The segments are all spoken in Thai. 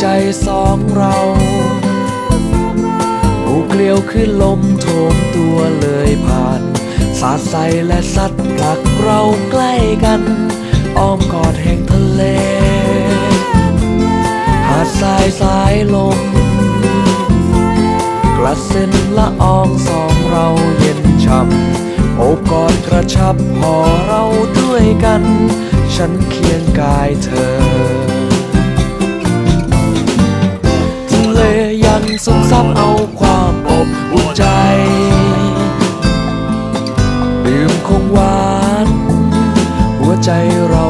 ใจสองเราผูเกลียวขึ้นลมโถมตัวเลยผ่าน สาดใสและสัตว์ผลักเราใกล้กัน อ้อมกอดแห่งทะเล หาดทรายสายลม กระเซ็นละอองสองเราเย็นช่ำโอบกอดกระชับพอเราด้วยกัน ฉันเคียงกายเธอ ซึมซับเอาความอบอุ่นใจดื่มคงหวาน หัวใจเรา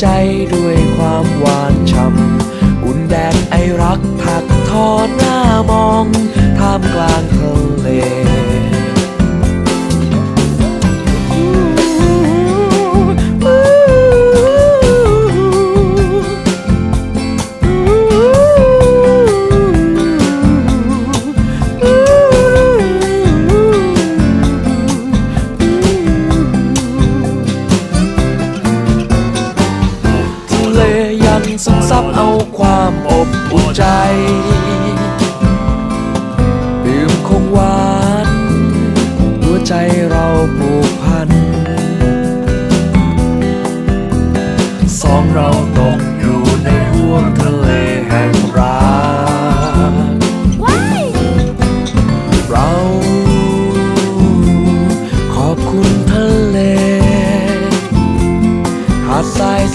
ใจด้วยความหวานช่ำอุ่นแดดไอรักผักทอหน้ามองท่ามกลางทะเล ซึมซับเอาความอบอุ่นใจ ดื่มคงหวาน หัวใจเราผูกพัน สองเราตก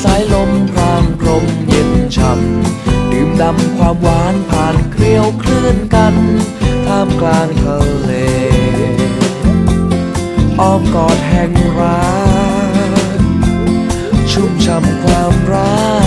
สายลมพรางกลมเย็นช่ำดื่มดำความหวานผ่านเกลียวคลื่นกัน ท่ามกลางทะเลอ้อมกอดแห่งรักชุ่มช่ำความรัก